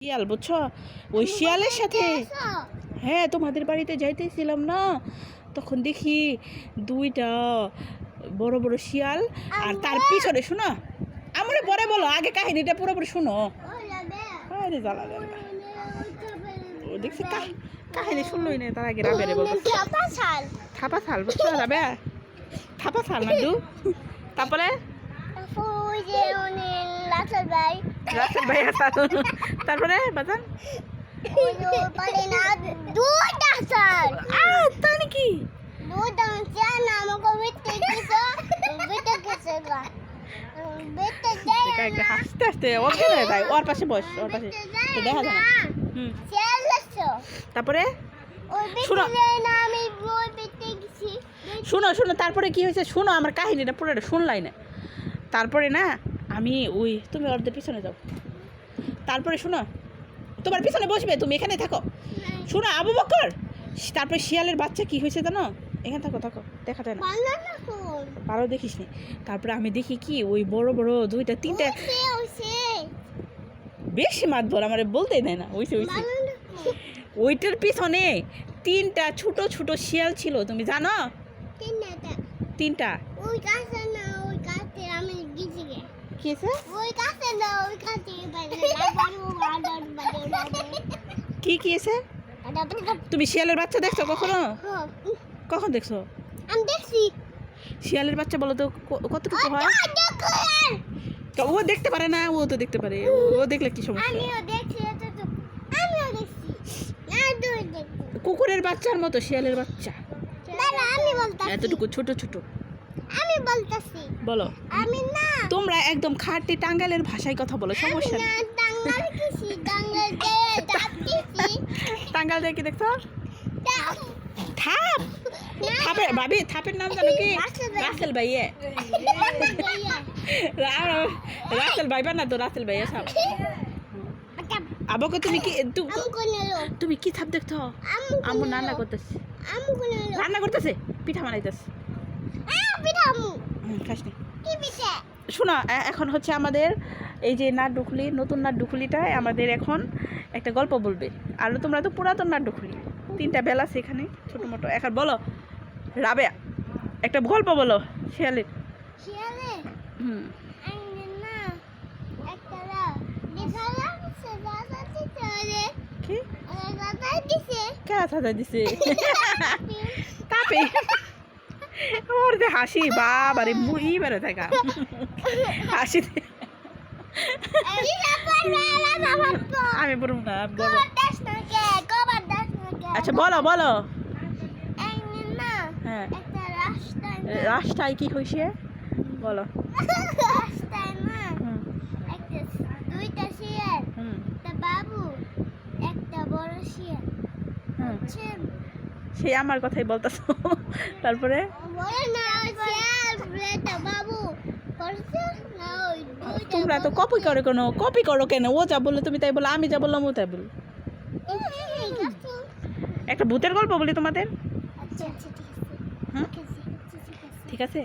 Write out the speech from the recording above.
শিয়াল বুঝছ? ওই শিয়ালের সাথে হ্যাঁ তোমাদের বাড়িতে যাইতেছিলাম না। তখন দেখি দুইটা বড় বড় শিয়াল আর তার পিছনে শোনো। আমরা পরে বলো আগে কাহিনীটা পুরোপুরি শোনো। আরে জ্বালা দেখছি কাহিনী শুনলই না তার আগে রাবেরে বলব থাপা থাল বুঝছ? রাবে থাপা থাল না দু তারপরে রাসেল ভাই আসাল তারপরে বাজান? না ভাই ওর পাশে বস, ওর পাশে। দেখা যায় তারপরে। শুনো শুনো, তারপরে কি হয়েছে? শুনো, আমার কাহিনীটা পুরোটা শুনলাই না। তারপরে না আমি ওই তুমি ওদের পিছনে যাও। তারপরে শোনো তোমার পিছনে বসবে তুমি এখানে থাকো। শোনো আবু বকর তারপরে শিয়ালের বাচ্চা কি হয়েছে জানো? এখানে থাকো থাকো দেখা যায় না। পারো দেখিস নি তারপরে আমি দেখি কি ওই বড় বড় দুইটা তিনটা বেশি মাত বল আমার বলতেই দেয় না। ওইসে ওইসে। ওইটার পিছনে তিনটা ছোট ছোট শিয়াল ছিল তুমি জানো? তিনটা। গে কি হয়েছে তুমি শিয়ালের বাচ্চা দেখছ কখনো? কখন দেখছ? আমি দেখছি। শিয়ালের বাচ্চা বলো তো কতটুকু হয়? ও দেখতে পারে না ও তো দেখতে পারে। ও- দেখলে কি সমস্যা? কুকুরের বাচ্চার মতো শিয়ালের বাচ্চা। এতটুকু ছোট ছোট। আমি বলতাছি। বলো। আমি না। তোমরা একদম খাঁটি টাঙ্গালের ভাষায় কথা বলো সমস্যা না টাঙ্গাল কিছি টাঙ্গাল দিয়ে টাঙ্গাল দিয়ে কি দেখছ? থাপ। থাপের ভাবি থাপের নাম জানো কি? রাসেল ভাই। রাসেল ভাইয়ে। রাসেল ভাই না তো রাসেল ভাইয়া সব আবকে তুমি কি তুমি কি থাপ দেখছ? আম রান্না করতেছে। রান্না করতেছে পিঠা বানাইতেছে আ পিঠামু হুম, খাস নি। কি পিঠা শোনো এখন হচ্ছে আমাদের এই যে নাট্যখুলি নতুন নাট্যখুলিটায় আমাদের এখন একটা গল্প বলবে। আর তোমরা তো পুরাতন নাট্যখুলি। তিনটা বেলা সেখানে ছোটো মোটো। এখন বলো রাবে একটা গল্প বলো শিয়ালের। শিয়ালে হুম। কি? দিছে। কেনা সাজা দিছে? তাপে। ওর যে হাসি বাবারে মুই বেড়ে থাকা। হাসি আমি বলব না বলো আচ্ছা বলো বলো। হ্যাঁ। রাস্তায় কি হয়েছে বলো। রাস্তায় না একটা দুইটা শিয়াল হুম। একটা বাবু একটা বড় শিয়াল। সে আমার কথাই বলতেছো। তারপরে? তোমরা তো কপি করো কেন কপি করো কেন? ও যা বলল তুমি তাই বলো আমি যা বললাম ও তাই বলল। একটা ভূতের গল্প বলি তোমাদের। আচ্ছা আচ্ছা ঠিক আছে। ঠিক আছে?